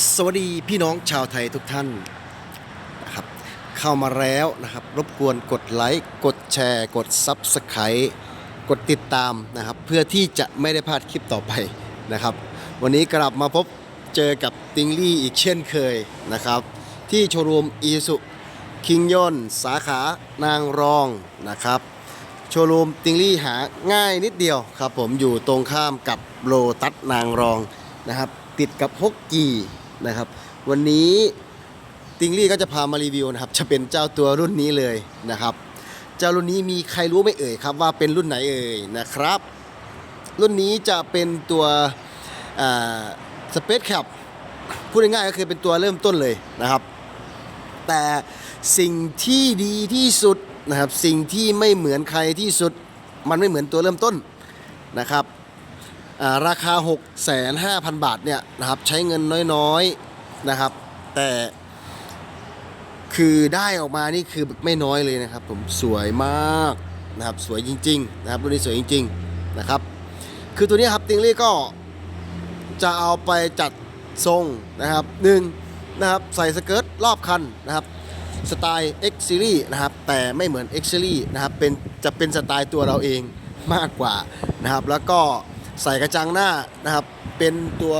สวัสดีพี่น้องชาวไทยทุกท่านนะครับเข้ามาแล้วนะครับรบกวนกดไลค์กดแชร์ กด Subscribe กดติดตามนะครับ เพื่อที่จะไม่ได้พลาดคลิปต่อไปนะครับ วันนี้กลับมาพบเจอกับติงลี่อีกเช่นเคยนะครับ ที่โชว์รูมอีสุคิงยอนสาขานางรองนะครับ โชว์รูมติงลี่หาง่ายนิดเดียวครับผมอยู่ตรงข้ามกับโลตัสนางรองนะครับ ติดกับฮกกี นะครับ วันนี้ติงลี่ก็จะพามารีวิวนะครับ จะเป็นเจ้าตัวรุ่นนี้เลยนะครับ เจ้ารุ่นนี้มีใครรู้ไม่เอ่ยครับว่าเป็นรุ่นไหนเอ่ยนะครับ รุ่นนี้จะเป็นตัวสเปซแคปพูดง่ายๆก็คือเป็นตัวเริ่มต้นเลยนะครับ แต่สิ่งที่ดีที่สุดนะครับ สิ่งที่ไม่เหมือนใครที่สุด มันไม่เหมือนตัวเริ่มต้นนะครับ ราคา 6 5 0 0 0 บาทเนี่ยนะครับใช้เงินน้อยๆนะครับ แต่คือได้ออกมานี่คือไม่น้อยเลยนะครับผมสวยมากนะครับสวยจริงๆนะครับรุ่นนี้สวยจริงๆนะครับ คือตัวนี้ครับติงลี่ก็จะเอาไปจัดทรงนะครับหนึ่งนะครับใส่สเกิร์ตรอบคันนะครับสไตล์ X Series นะครับแต่ไม่เหมือน X Series นะครับเป็นจะเป็นสไตล์ตัวเราเองมากกว่านะครับแล้วก็ ใส่กระจังหน้านะครับ เป็นตัว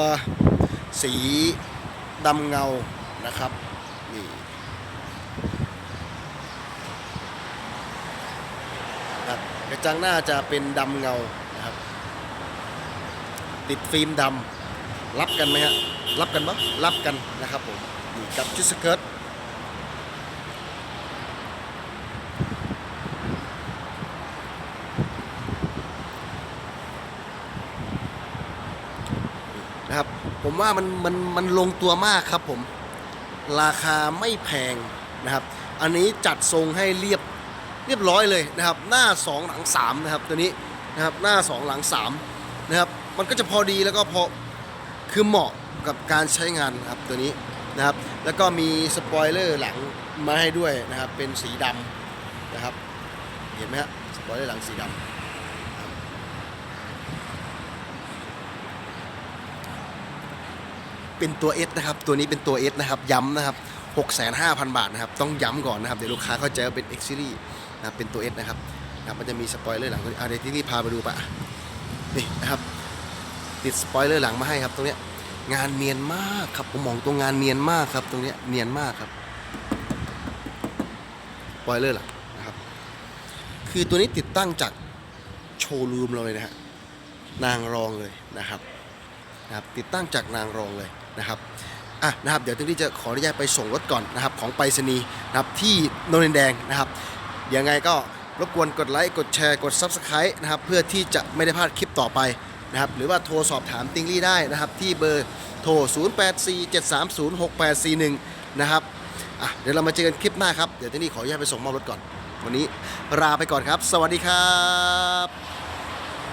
สีดำเงานะครับนี่ครับกระจังหน้าจะเป็นดำเงานะครับ ติดฟิล์มดำรับกันไหมฮะรับกันปะรับกันนะครับผมนี่กับชุดสเกิร์ต นะครับ ผมว่ามันมันมันลงตัวมากครับผม ราคาไม่แพงนะครับ อันนี้จัดทรงให้เรียบเรียบร้อยเลยนะครับ หน้า 2 หลัง 3 นะครับ ตัวนี้นะครับหน้า 2 หลัง 3 นะครับ มันก็จะพอดีแล้วก็พอคือเหมาะกับการใช้งานครับตัวนี้นะครับ แล้วก็มีสปอยเลอร์หลังมาให้ด้วยนะครับ เป็นสีดำนะครับ เห็นไหมฮะสปอยเลอร์หลังสีดำ เป็นตัว S นะครับ ตัวนี้เป็นตัว S นะครับ ย้ำนะครับ 65,000 บาทนะครับ ต้องย้ำก่อนนะครับ เดี๋ยวลูกค้าเข้าใจว่าเป็น X Series นะครับ เป็นตัว S นะครับนะครับมันจะมีสปอยเลอร์หลังตัวนี้อะเดี๋ยวที่นี่พาไปดูปะนี่นะครับ ติดสปอยเลอร์หลังมาให้ครับตรงเนี้ย งานเนียนมากครับ ผมมองตรงงานเนียนมากครับ ตรงเนี้ย เนียนมากครับสปอยเลอร์หลังนะครับ คือตัวนี้ติดตั้งจากโชว์รูมเราเลยนะฮะ นางรองเลยนะครับนะครับติดตั้งจากนางรองเลย นะครับอะนะครับเดี๋ยวที่จะขออนุญาตไปส่งรถก่อนนะครับของไปรษณีย์นะครับที่โนนินแดงนะครับยังไงก็รบกวนกดไลค์กดแชร์กด Subscribe นะครับเพื่อที่จะไม่ได้พลาดคลิปต่อไปนะครับหรือว่าโทรสอบถามติงลี่ได้นะครับที่เบอร์โทร 0847306841 นะครับอะเดี๋ยวเรามาเจอกันคลิปหน้าครับ เดี๋ยวที่นี่ขออนุญาตไปส่งมอบรถก่อน วันนี้ลาไปก่อนครับ สวัสดีครับ